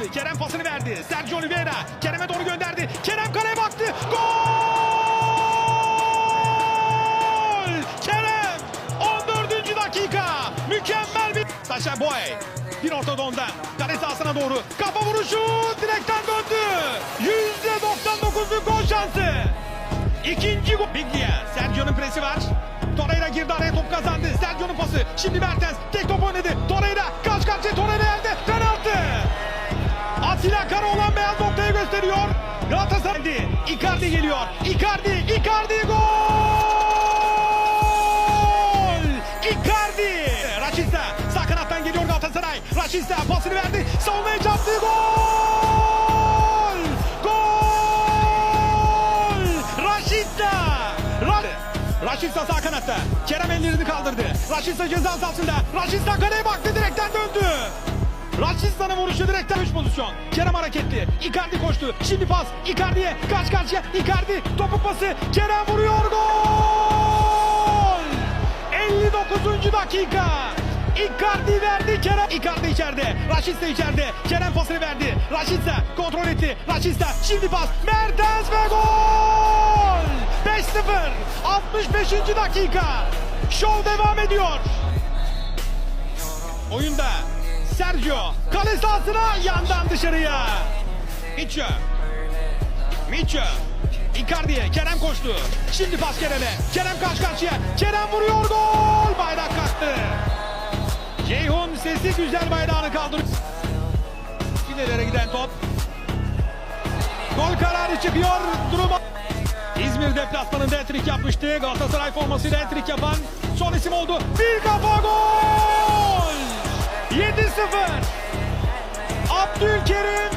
açtı. Kerem pasını verdi. Sergio Oliveira. Kerem'e doğru gönderdi. Kerem kaleye baktı. Gol! Kerem! 14. dakika. Mükemmel bir... Sasha Boy. Bir ortada ondan. Kale sahasına doğru. Kafa vuruşu direkten döndü. %99'luk gol şansı. İkinci gol. Biglia. Sergio'nun presi var. Torreira girdi araya top kazandı. Sergio'nun pası. Şimdi Mertens. Tek top oynadı. Atilla Karaoğlan beyaz noktayı gösteriyor. Galatasaray. Icardi geliyor. Icardi. Icardi gol. Icardi. Raşitsa. Sağ kanattan geliyor Galatasaray. Raşitsa pasını verdi. Savunmaya çarptı. Gol. Gol. Raşitsa. Ra Raşitsa sağ kanatta. Kerem ellerini kaldırdı. Raşitsa ceza sahasında. Raşitsa kaleye baktı direkten döndü. Raşitsa'nın vuruşu direkten 3 pozisyon. Kerem hareketli. Icardi koştu. Şimdi pas. Icardi'ye. Kaç karşıya. Icardi. Topuk pası. Kerem vuruyor. Gol. 59. dakika. Icardi verdi Kerem. Icardi içeride. Raşitsa içeride. Kerem pasını verdi. Raşitsa kontrol etti. Raşitsa şimdi pas. Mertens ve gol. 5-0. 65. dakika. Şov devam ediyor. Oyunda Sergio kale sahasına yandan dışarıya. Miço. Miço. Icardi'ye Kerem koştu. Şimdi pas Kerem'e. Kerem karşı karşıya. Kerem vuruyor gol. Bayrak kalktı. Ceyhun sesi güzel bayrağını kaldırdı. İlerlere giden top. Gol kararı çıkıyor. Duruma. İzmir deplasmanında hat-trick yapmıştı. Galatasaray formasıyla hat-trick yapan son isim oldu. Bir kafa gol! 7-0. Abdülkerim